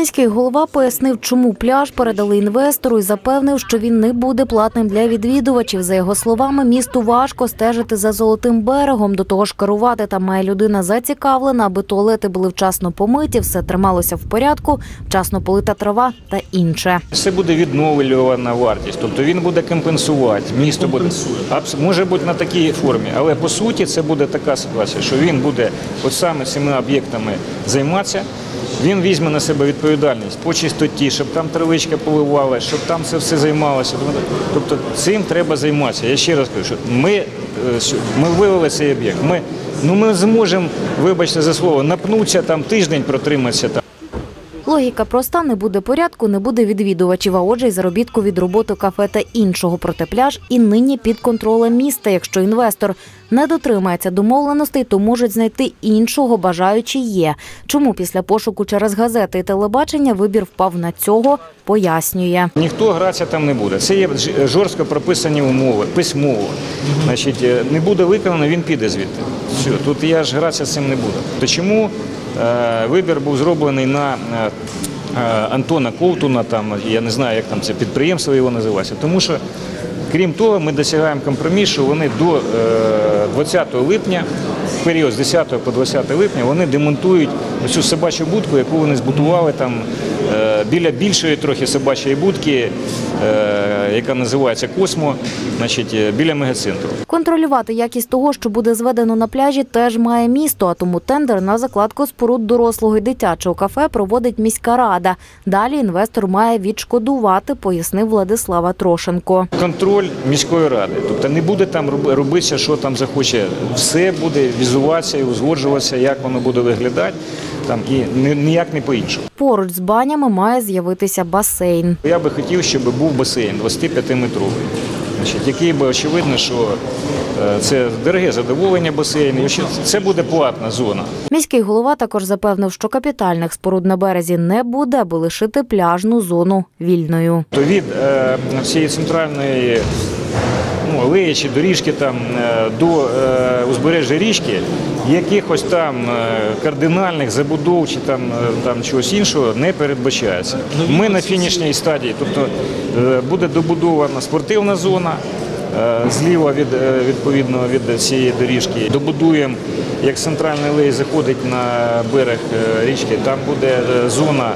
Міський голова пояснив, чому пляж передали інвестору і запевнив, що він не буде платним для відвідувачів. За його словами, місту важко стежити за золотим берегом. До того ж, керувати там має людина зацікавлена, аби туалети були вчасно помиті, все трималося в порядку, вчасно полита трава та інше. Це буде відновлювана вартість, тобто він буде компенсувати. Місто буде може бути на такій формі, але по суті це буде така ситуація, що він буде от саме цими об'єктами займатися. Він візьме на себе відповідальність по чистоті, щоб там травичка поливала, щоб там це все займалося. Тобто цим треба займатися. Я ще раз кажу, що ми, е, ми вивели цей об'єкт. Ми, ну, ми зможемо, вибачте за слово, напнутися там тиждень протриматися там. Логіка проста: не буде порядку, не буде відвідувачів, а отже, й заробітку від роботи кафе та іншого. Проте пляж і нині під контролем міста. Якщо інвестор не дотримається домовленостей, то можуть знайти іншого, бажаючи є. Чому після пошуку через газети і телебачення вибір впав на цього, пояснює. Ніхто гратися там не буде. Це є жорстко прописані умови, письмово. Значить, е, не буде виконано, він піде звідти. Все, тут я ж гратися з цим не буду. То чому е, вибір був зроблений на е, е, Антона Ковтуна, там, я не знаю, як там це підприємство його називається, тому що. Крім того, ми досягаємо компромісу, що вони до е, 20 липня, в період з 10 по 20 липня, вони демонтують цю собачу будку, яку вони збудували там е, біля більшої трохи собачої будки, е, яка називається Космо, значить, е, біля мегацентру. Контролювати якість того, що буде зведено на пляжі, теж має місто. А тому тендер на закладку споруд дорослого і дитячого кафе проводить міська рада. Далі інвестор має відшкодувати, пояснив Владислава Трошенко. Контроль міської ради. Тобто не буде там роб- робитися, що там захоче. Все буде візуватися і узгоджуватися, як воно буде виглядати. Там і ні- ніяк не по-іншому. Поруч з банями має з'явитися басейн. Я би хотів, щоб був басейн 25-метровий, значить, який би очевидно, що е, це дороге задоволення басейну. Це буде платна зона. Міський голова також запевнив, що капітальних споруд на березі не буде, аби лишити пляжну зону вільною. То від е, всієї центральної ну, алеї чи доріжки там, е, до е, узбережжя річки якихось там е, кардинальних забудов чи там, там чогось іншого не передбачається. Ми на фінішній стадії, тобто буде добудована спортивна зона. Зліва від відповідно від цієї доріжки добудуємо, як з центральної алеї заходить на берег річки. Там буде зона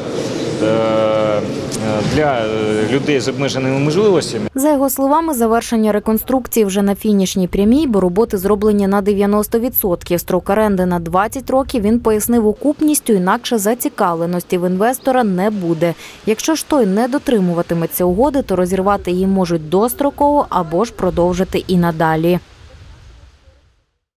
для е, людей з обмеженими можливостями. За його словами, завершення реконструкції вже на фінішній прямій, бо роботи зроблені на 90%. Строк оренди на 20 років він пояснив окупністю, інакше зацікавленості в інвестора не буде. Якщо ж той не дотримуватиметься угоди, то розірвати її можуть достроково або ж продовжити і надалі.